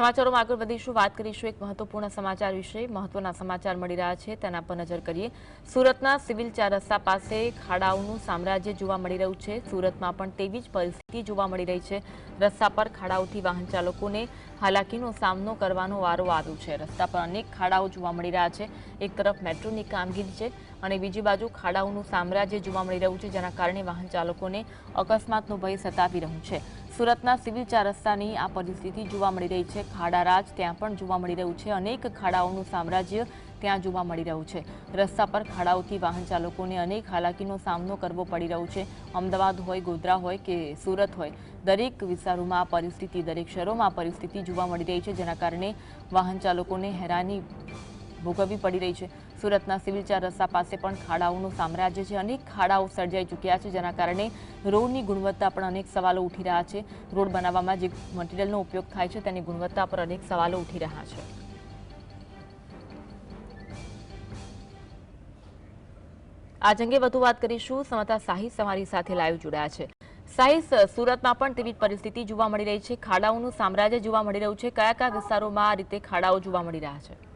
સમાચારોમાં આગળ વધીશું. વાત કરીશું એક મહત્વપૂર્ણ સમાચાર વિશે. મહત્વના સમાચાર મળી રહ્યા છે. તેના પર નજર કરીએ. સુરતના સિવિલ ચાર રસ્તા પાસે ખાડાઓનું સામ્રાજ્ય જોવા મળી રહ્યું છે. સુરતમાં પણ તેવી જ પરિસ્થિતિ જોવા મળી રહી છે. રસ્તા પર ખાડાઓથી વાહન ચાલકોને હાલાકીનો સામનો કરવાનો વારો આવ્યો છે. રસ્તા પર અનેક ખાડાઓ જોવા મળી રહ્યા છે. એક તરફ મેટ્રોની કામગીરી છે અને બીજી બાજુ ખાડાઓનું સામ્રાજ્ય જોવા મળી રહ્યું છે, જેના કારણે વાહન ચાલકોને અકસ્માતનો ભય સતાવી રહ્યું છે. સુરતના સિવિલ ચાર રસ્તાની આ પરિસ્થિતિ જોવા મળી રહી છે. ખાડારાજ ત્યાં પણ જોવા મળી રહ્યું છે. અનેક ખાડાઓનું સામ્રાજ્ય ત્યાં જોવા મળી રહ્યું છે. રસ્તા પર ખાડાઓથી વાહન ચાલકોને અનેક હાલાકીનો સામનો કરવો પડી રહ્યો છે. અમદાવાદ હોય, ગોધરા હોય કે સુરત હોય, દરેક વિસ્તારોમાં આ પરિસ્થિતિ, દરેક શહેરોમાં પરિસ્થિતિ જોવા મળી રહી છે, જેના કારણે વાહન ચાલકોને હેરાની ભોગવવી પડી રહી છે. સુરતના સિવિલ ચાર રસ્તા પાસે પણ ખાડાઓનું સામ્રાજ્ય છે. અનેક ખાડાઓ સર્જાઈ ચૂક્યા છે, જેના કારણે રોડની ગુણવત્તા પણ અનેક સવાલો ઉઠી રહ્યા છે. રોડ બનાવવામાં જે મટીરિયલનો ઉપયોગ થાય છે, તેની ગુણવત્તા પર અનેક સવાલો ઉઠી રહ્યા છે. આજ અંગે વધુ વાત કરીશું. સમતા સાહિસ અમારી સાથે લાઈવ જોડાયા છે. સાહિસ સુરતમાં પણ તેવી પરિસ્થિતિ જોવા મળી રહી છે. ખાડાઓનું સામ્રાજ્ય જોવા મળી રહ્યું છે. કયા કયા વિસ્તારોમાં આ રીતે ખાડાઓ જોવા મળી રહ્યા છે?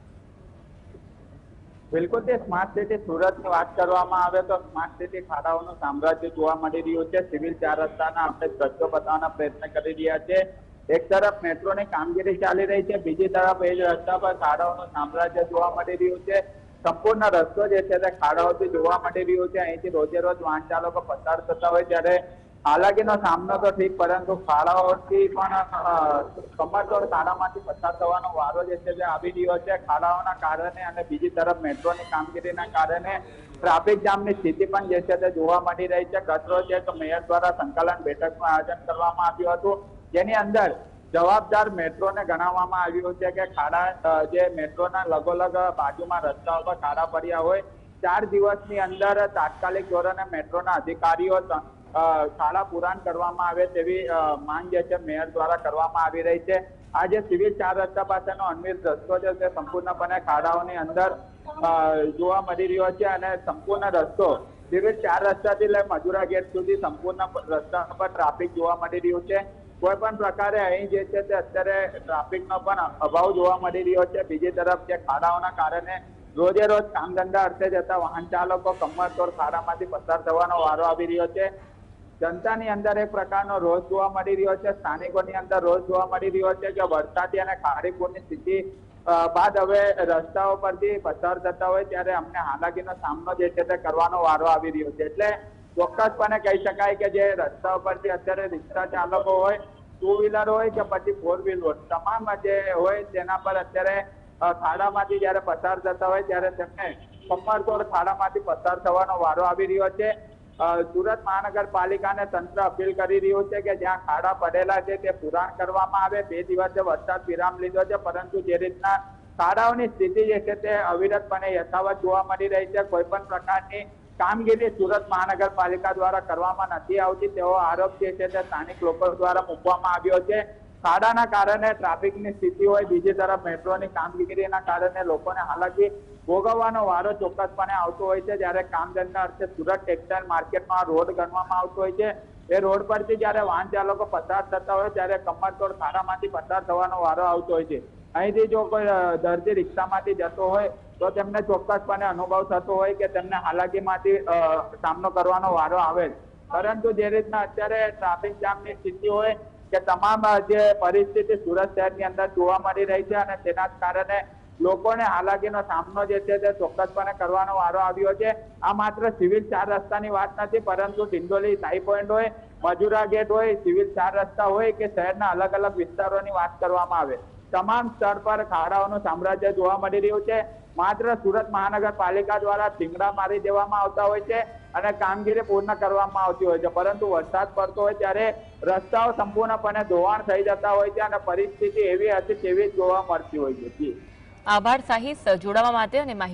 બિલકુલ, તે સ્માર્ટ સિટી સુરતની વાત કરવામાં આવે તો સ્માર્ટ સિટી ખાડાઓનું સામ્રાજ્ય જોવા મળી રહ્યું છે. સિવિલ ચાર રસ્તાના આપણે દ્રશ્યો બતાવવાના પ્રયત્ન કરી રહ્યા છે. એક તરફ મેટ્રોની કામગીરી ચાલી રહી છે, બીજી તરફ એ રસ્તા પર ખાડાઓનું સામ્રાજ્ય જોવા મળી રહ્યું છે. સંપૂર્ણ રસ્તો જે છે તે ખાડાઓથી જોવા મળી રહ્યું છે. અહીંથી રોજે રોજ વાહન ચાલકો પસાર થતા હોય ત્યારે હાલાકીનો સામનો તો ઠીક, પરંતુ ખાડાઓથી પણ કમરતોડ ખાડામાંથી પસાર થવાનો વારો જે છે તે આવી રહ્યો છે. ખાડાઓના કારણે અને બીજી તરફ મેટ્રોની કામગીરીના કારણે ટ્રાફિક જામની સ્થિતિ પણ જે છે તે જોવા મળી રહી છે. કચરો છે તો મેયર દ્વારા સંકલન બેઠકનું આયોજન કરવામાં આવ્યું હતું. જેની અંદર જવાબદાર મેટ્રોને ગણાવવામાં આવ્યું છે કે ખાડા જે મેટ્રોના લગોલગ બાજુમાં રસ્તા ઉપર ખાડા પડ્યા હોય, ચાર દિવસની અંદર તાત્કાલિક ધોરણે મેટ્રોના અધિકારીઓ ખાડા પુરાણ કરવામાં આવે તેવી માંગ જે છે મેયર દ્વારા કરવામાં આવી રહી છે. આ જે સિવિલ ચાર રસ્તા પાસેનો અન્વિત રસ્તો છે તે સંપૂર્ણપણે ખાડાઓની અંદર જોવા મળી રહ્યો છે અને સંપૂર્ણ રસ્તો સિવિલ ચાર રસ્તાથી લઈ મજુરા ગેટ સુધી સંપૂર્ણ રસ્તા પર ટ્રાફિક જોવા મળી રહ્યું છે. કોઈ પણ પ્રકારે અહીં જે છે તે અત્યારે ટ્રાફિકનો પણ અભાવ જોવા મળી રહ્યો છે. બીજી તરફ જે ખાડાઓના કારણે રોજે રોજ કામ ધંધા અર્થે જતા વાહન ચાલકો કમરતોડ ખાડામાંથી પસાર થવાનો વારો આવી રહ્યો છે. જનતાની અંદર એક પ્રકારનો રોષ જોવા મળી રહ્યો છે, સ્થાનિકોની અંદર રોષ જોવા મળી રહ્યો છે કે વરસાદી અને ખારી પૂરની સ્થિતિ બાદ હવે રસ્તાઓ પરથી પસાર થતા હોય ત્યારે અમને હાલાકીનો સામનો જે છે તે કરવાનો વારો આવી રહ્યો છે. એટલે ચોક્કસપણે કહી શકાય કે જે રસ્તાઓ પરથી અત્યારે રિક્ષા ચાલકો હોય ટુ વ્હીલર હોય કે પછી ફોર વ્હીલર તમામ જે હોય તેના પર અત્યારે ખાડામાંથી જ્યારે પસાર થતા હોય ત્યારે તેમને કમરતોડ ખાડામાંથી પસાર થવાનો વારો આવી રહ્યો છે. સુરત મહાનગરપાલિકાને તંત્ર અપીલ કરી રહ્યું છે કે જ્યાં ખાડા પડેલા છે તે પુરાણ કરવામાં આવે. બે દિવસે વરસાદ વિરામ લીધો છે, પરંતુ જે રીતના ખાડાઓની સ્થિતિ જે છે તે અવિરતપણે યથાવત જોવા મળી રહી છે. કોઈ પણ પ્રકારની કામગીરી સુરત મહાનગરપાલિકા દ્વારા કરવામાં નથી આવતી. તેવો આરોપ જે છે તે સ્થાનિક લોકો દ્વારા મૂકવામાં આવ્યો છે. ખાડાના કારણે ટ્રાફિકની સ્થિતિ હોય, બીજી તરફ મેટ્રોની કામગીરીના કારણે લોકોને હાલાકી ભોગવવાનો વારો ચોક્કસપણે આવતો હોય છે. જ્યારે કામધંધા અર્થે સુરત ટેક્સટાઇલ માર્કેટમાં રોડ ગણવામાં આવતો હોય છે. એ રોડ પરથી જ્યારે વાહન ચાલકો પસાર થતા હોય ત્યારે કમરતોડ ખાડામાંથી પસાર થવાનો વારો આવતો હોય છે. અહીંથી જો કોઈ દર્દી રિક્ષામાંથી જતો હોય તો તેમને ચોક્કસપણે અનુભવ થતો હોય કે તેમને હાલાકીમાંથી સામનો કરવાનો વારો આવે પરંતુ જે રીતના અત્યારે ટ્રાફિક જામની સ્થિતિ હોય કે તમામ જે પરિસ્થિતિ સુરત શહેરની અંદર જોવા મળી રહી છે અને તેના કારણે લોકોને હાલાકીનો સામનો જે છે તે ચોક્કસપણે કરવાનો વારો આવ્યો છે. આ માત્ર સિવિલ ચાર રસ્તાની વાત નથી, પરંતુ ડિંડોલી સાઈ પોઈન્ટ હોય, મજુરા ગેટ હોય, સિવિલ ચાર રસ્તા હોય કે શહેરના અલગ અલગ વિસ્તારોની વાત કરવામાં આવે. તમામ સ્તર પર ખાડાઓનું સામ્રાજ્ય જોવા મળી રહ્યું છે. માત્ર સુરત મહાનગરપાલિકા દ્વારા ટીંગડા મારી દેવામાં આવતા હોય છે અને કામગીરી પૂર્ણ કરવામાં આવતી હોય છે. પરંતુ વરસાદ પડતો હોય ત્યારે રસ્તાઓ સંપૂર્ણપણે ધોવાણ થઈ જતા હોય છે અને પરિસ્થિતિ એવી હતી તેવી જ જોવા મળતી હોય છે. આભાર સાહિત જોડાવા માટે અને માહિતી